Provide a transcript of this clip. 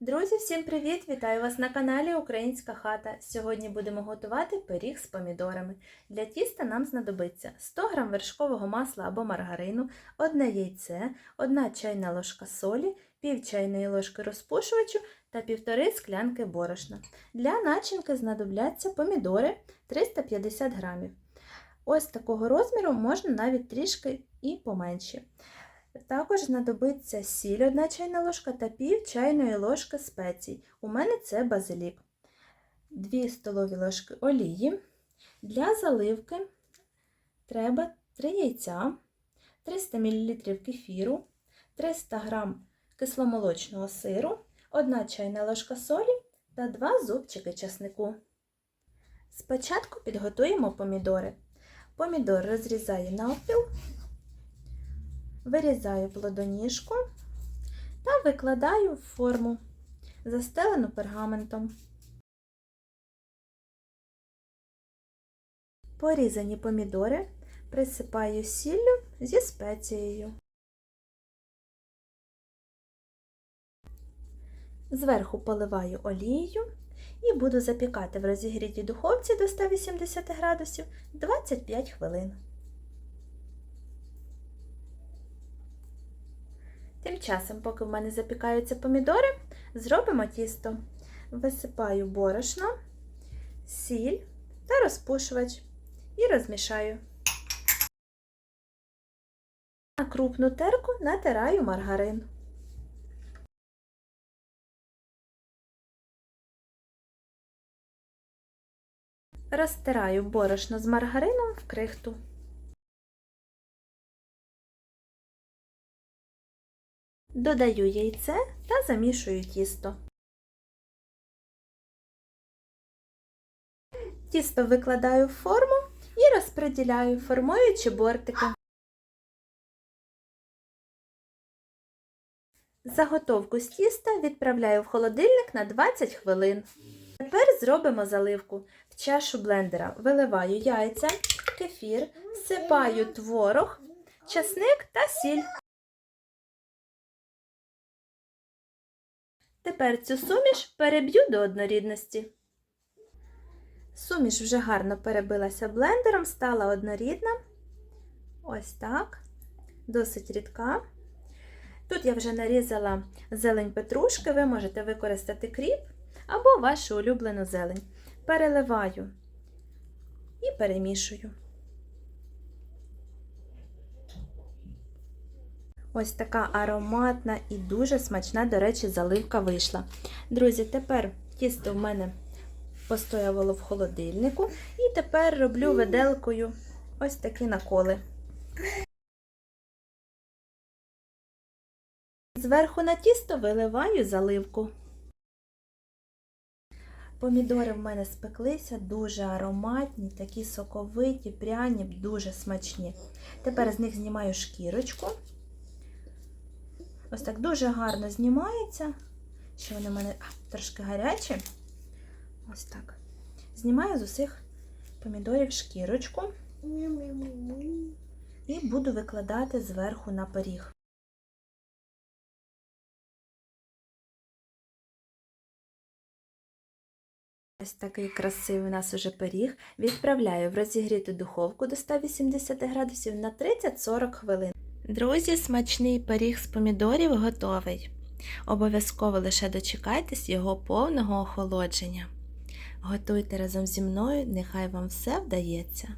Друзі, всім привіт! Вітаю вас на каналі Українська хата. Сьогодні будемо готувати пиріг з помідорами. Для тіста нам знадобиться 100 г вершкового масла або маргарину, одне яйце, 1 чайна ложка солі, пів чайної ложки розпушувачу та півтори склянки борошна. Для начинки знадобляться помідори 350 г. Ось такого розміру можна навіть трішки і поменші. Також знадобиться сіль 1 чайна ложка та пів чайної ложки спецій. У мене це базилік. 2 столові ложки олії. Для заливки треба 3 яйця, 300 мл кефіру, 300 г кисломолочного сиру, 1 чайна ложка солі та 2 зубчики часнику. Спочатку підготуємо помідори. Помідор розрізаю навпіл. Вирізаю плодоніжку та викладаю в форму, застелену пергаментом. Порізані помідори присипаю сіллю зі спецією. Зверху поливаю олією і буду запікати в розігрітій духовці до 180 градусів 25 хвилин. Тим часом, поки в мене запікаються помідори, зробимо тісто. Висипаю борошно, сіль та розпушувач і розмішаю. На крупну терку натираю маргарин. Розтираю борошно з маргарином в крихту. Додаю яйце та замішую тісто. Тісто викладаю в форму і розподіляю, формуючи бортики. Заготовку з тіста відправляю в холодильник на 20 хвилин. Тепер зробимо заливку. В чашу блендера виливаю яйця, кефір, всипаю творог, часник та сіль. Тепер цю суміш переб'ю до однорідності. Суміш вже гарно перебилася блендером, стала однорідна. Ось так, досить рідка. Тут я вже нарізала зелень петрушки, ви можете використати кріп або вашу улюблену зелень. Переливаю і перемішую. Ось така ароматна і дуже смачна, до речі, заливка вийшла. Друзі, тепер тісто в мене постояло в холодильнику, і тепер роблю виделкою ось такі наколи. Зверху на тісто виливаю заливку. Помідори в мене спеклися, дуже ароматні, такі соковиті, пряні, дуже смачні. Тепер з них знімаю шкірочку. Ось так дуже гарно знімається. Ще вони в мене а, трошки гарячі. Ось так. Знімаю з усіх помідорів шкірочку і буду викладати зверху на пиріг. Ось такий красивий у нас уже пиріг. Відправляю в розігріту духовку до 180 градусів на 30-40 хвилин. Друзі, смачний пиріг з помідорів готовий. Обов'язково лише дочекайтесь його повного охолодження. Готуйте разом зі мною, нехай вам все вдається.